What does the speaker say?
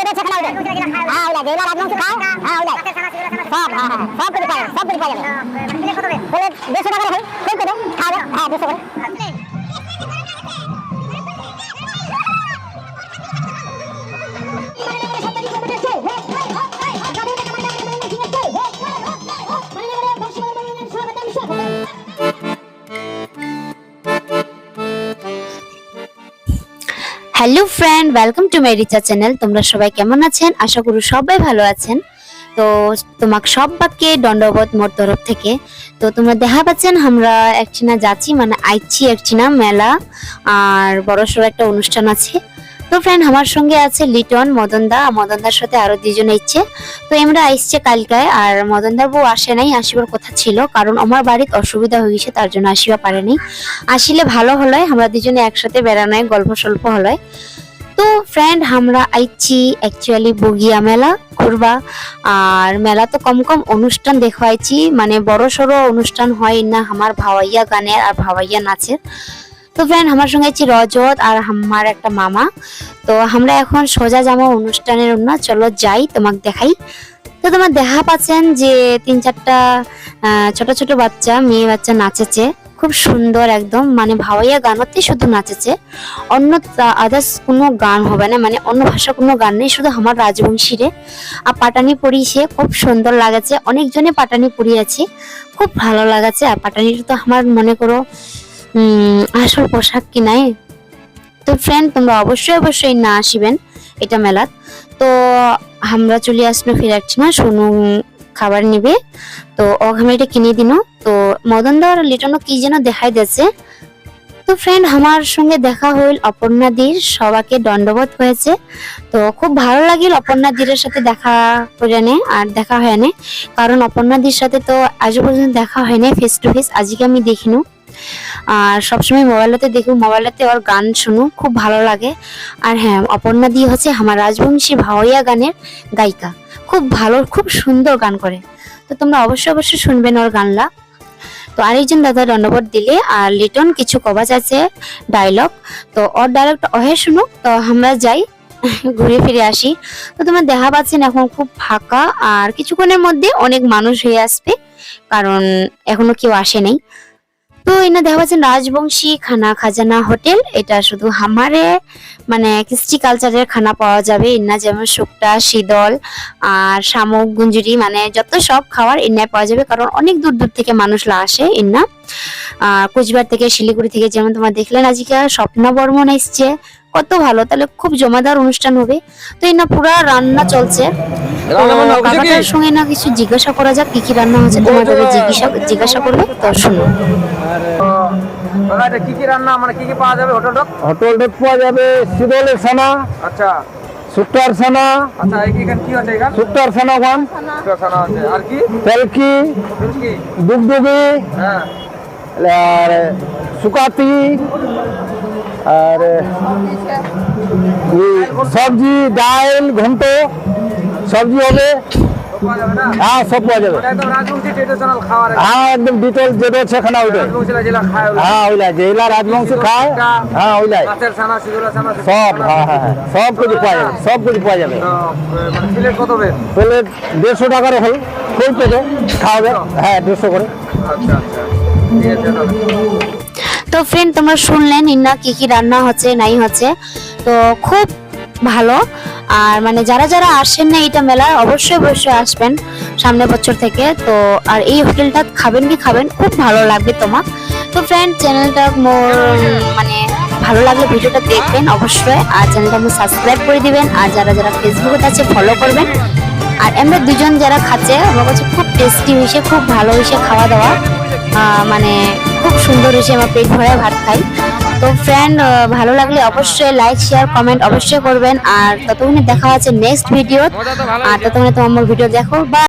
যেটা সেখানে ওইটাই হ্যাঁ ওইটাই যেগুলো রাজবংশী খায় হ্যাঁ ওইটাই সব হ্যাঁ হ্যাঁ সব কিছু পাওয়া সব কিছু পাওয়া যাবে দেড়শো টাকা হয় কোন করে হ্যাঁ দেড়শো করে hello friend, welcome to my Richa channel. তোমরা সবাই কেমন আছেন? আশা করি সবাই ভালো আছেন। তো তোমাক সব বাক্যে দণ্ডবোধ মোর তরফ থেকে। তো তোমরা দেখা পাচ্ছেন, আমরা একচিনা যাচ্ছি মানে আইছি একচিনা মেলা। আর বড়সড় একটা অনুষ্ঠান আছে। তো ফ্রেন্ড আমার সঙ্গে আছে লিটন, মদনদা, মদনদার সাথে আরও দুজন ইচ্ছে তো আমরা আসছে কালকায়, আর মদনদার বউ আসে নাই, আসিবার কথা ছিল, কারণ আমার বাড়িতে অসুবিধা হয়ে গেছে, তার জন্য আসিবা পারেনি। আসিলে ভালো হলো আমরা দুজনে একসাথে বেড়ানোয় গল্প সল্প হলো তো ফ্রেন্ড আমরা আইছি অ্যাকচুয়ালি বগিয়া মেলা ঘুরবা। আর মেলা তো কম কম অনুষ্ঠান দেখাইছি মানে বড় সড়ো অনুষ্ঠান হয় না, আমার ভাওয়াইয়া গানের আর ভাওয়াইয়া নাচের। তো ফ্রেন্ড আমার সঙ্গে আছি রজত আর আমার একটা মামা। তো আমরা এখন সোজা জামা অনুষ্ঠানের জন্য। চলো যাই, তোমাকে দেখাই। তো তোমার দেখা পাচ্ছেন যে তিন চারটা ছোট ছোট বাচ্চা, মেয়ে বাচ্চা নাচেছে। খুব সুন্দর একদম। মানে ভাওয়াইয়া গানতে শুধু নাচেছে। অন্য আদার্স কোনো গান হবে না। মানে অন্য ভাষা কোনো গান নেই, শুধু আমার রাজবংশীরে। আর পাটানি পরিছে খুব সুন্দর লাগাছে অনেকজনে পাটানি পরিয়াছে। খুব ভালো লাগাছে আর পাটানিটা তো আমার মনে করো আসল পোশাক কিনাই তো ফ্রেন্ড তোমরা অবশ্যই অবশ্যই না আসিবেন এটা মেলাত। তো আমরা চলে আসলো ফিরাচ্ছি না, সোনু খাবার নিবে। তো আমি এটা কিনে দিন। তো মদন দার লিটনও কি যেন দেখাই দিয়েছে। তো ফ্রেন্ড আমার সঙ্গে দেখা হইল অপর্ণাদির সবাকে দণ্ডবোধ হয়েছে। তো খুব ভালো লাগিল অপর্ণাদির সাথে দেখা করে নে আর দেখা হয় না কারণ অপর্ণাদির সাথে তো আজ পর্যন্ত দেখা হয় ফেস টু ফেস আজকে আমি দেখিনু। আর সবসময় মোবাইলেতে দেখুন মোবাইলেতে ওর গান শুনু খুব ভালো লাগে। আর হ্যাঁ অপর্ণা দি হচ্ছে আমার রাজবংশী ভাওয়াইয়া গানের গায়িকা। খুব ভালো, খুব সুন্দর গান করে। তো তোমরা অবশ্যই অবশ্যই শুনবেন ওর গানলা। তো আরেকজন দাদা দণ্ডবোধ দিলে আর লিটন কিছু কবাজ আছে ডায়লগ তো ওর ডায়লগটা অহে শুনুক, তো আমরা যাই, ঘুরে ফিরে আসি। তো তোমরা দেখা পাচ্ছেন এখন খুব ফাঁকা। আর কিছুক্ষণের মধ্যে অনেক মানুষ হয়ে আসবে, কারণ এখনও কেউ আসে নাই। তো এনে দেখা পাচ্ছেন রাজবংশী খানা খাজানা হোটেল। এটা শুধু হামারে মানে কৃষ্টি কালচারের খানা পাওয়া যাবে। ইন্না যেমন শুকটা শীতল আর শামুক, গুঞ্জুরি মানে যত সব খাবার এনায় পাওয়া যাবে, কারণ অনেক দূর দূর থেকে মানুষরা আসে এনা কোচবিহার থেকে, শিলিগুড়ি থেকে, যেমন তোমার দেখলেন আজকে স্বপ্ন বর্মন এসছে। কত ভালো তাহলে খুব জমাদার অনুষ্ঠান হবে। তো এই না পুরা রান্না চলছে। কাকাটার সঙ্গে না কিছু জিজ্ঞাসা করা যাক কি কি রান্না হচ্ছে তোমাদের জিজ্ঞাসা জিজ্ঞাসা করবে তো শুনো। কি কি রান্না? মানে কি কি পাওয়া যাবে পাওয়া যাবে শীতলের আচ্ছা। আচ্ছা কি আছে এখানে? আছে। আর কি? তেলকি বেশ দুগদুগি হ্যাঁ। আর সুকাতি আর সবজি ডাল ঘন্ট সবজি হবে। যাবে না হ্যাঁ সব পাওয়া যাবে। হ্যাঁ একদম ডিটেল যেটা আছে এখানে ওইটাই। হ্যাঁ ওইলাই যেগুলা রাজবংশী খায় হ্যাঁ ওইলাই সব হ্যাঁ হ্যাঁ হ্যাঁ। সব কিছু পাওয়া যাবে সব কিছু পাওয়া যাবে। তো, মানে প্লেট কত প্লেট দেড়শো টাকার হল। ফুল পেটে খাওয়াবে হ্যাঁ দেড়শো করে। আচ্ছা আচ্ছা। ঠিক আছে তো ফ্রেন্ড তোমরা শুনলেন, ইন্না কি কি রান্না হচ্ছে, নাই হচ্ছে। তো খুব ভালো। আর মানে যারা যারা আসেন না এটা মেলা, অবশ্যই অবশ্যই আসবেন সামনের বছর থেকে। তো আর এই হোটেলটা খাবেন কি খাবেন, খুব ভালো লাগবে তোমার তো ফ্রেন্ড চ্যানেলটা মোর মানে ভালো লাগলে ভিডিওটা দেখবেন অবশ্যই। আর চ্যানেলটা আমি সাবস্ক্রাইব করে দিবেন। আর যারা যারা ফেসবুকে আছে ফলো করবেন। আর আমরা দুজন যারা খাচ্ছে, আমার কাছে খুব টেস্টি হয়েছে, খুব ভালো হয়েছে খাওয়া দাওয়া মানে খুব সুন্দর হয়েছে আমার পেট ভরে ভাত খাই। তো ফ্রেন্ড ভালো লাগলে অবশ্যই লাইক শেয়ার কমেন্ট অবশ্যই করবেন। আর ততক্ষণে দেখা হচ্ছে নেক্সট ভিডিও আর ততক্ষণে তোমার ভিডিও দেখো। বা